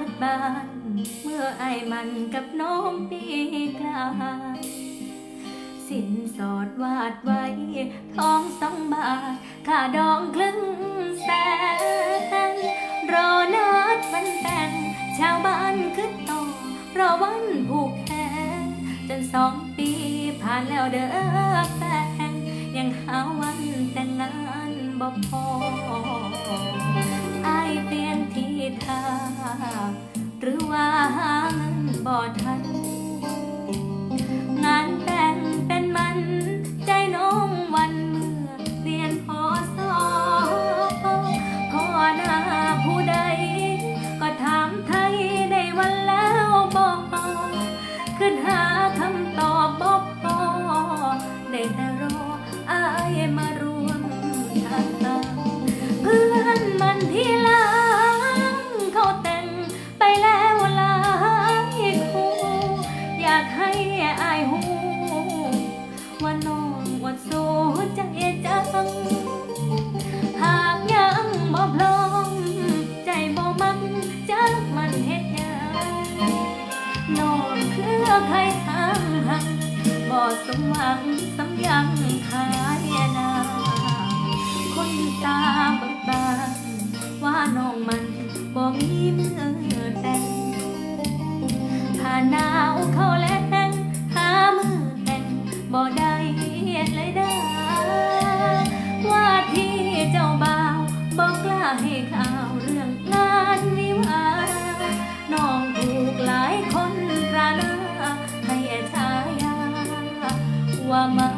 บิดบาน เมื่อไอ้มันกับน้องปีกลายสินสอดวาดไว้ ทองสองบาทค่าดองครึ่งแสน รอนัดวันแต่งชาวบ้านขึ้นต่อรอวันผูกแขนจนสองปีผ่านแล้วเด้อแฟน บ่ทัน งานแต่งเป็นมัน ใจน้องวันเมื่อเรียนพอสอพอหน้าผู้ใด ก็ถามไทยได้วันแล้วบอกขึ้นหาคำตอบบอกพอได้แต่รออายมารู้ากให้อายหูว่าน้องว่าสู้ใจจัง หากยังบ่พร้อมใจบ่มันจักมันเฮ็ดหยังน้องคือใครทางหักบ่สมหวังสำยังขายนาคนตาเบิดบานว่าน้องมันบ่มีเมื่อแต่งผ่านหน้า เลยเด้อว่าที่เจ้าบ่าวบอกกล้าให้ข่าวเรื่องงานวิวาห์น้องถูกหลายคนกระนาให้ฉายาว่ามา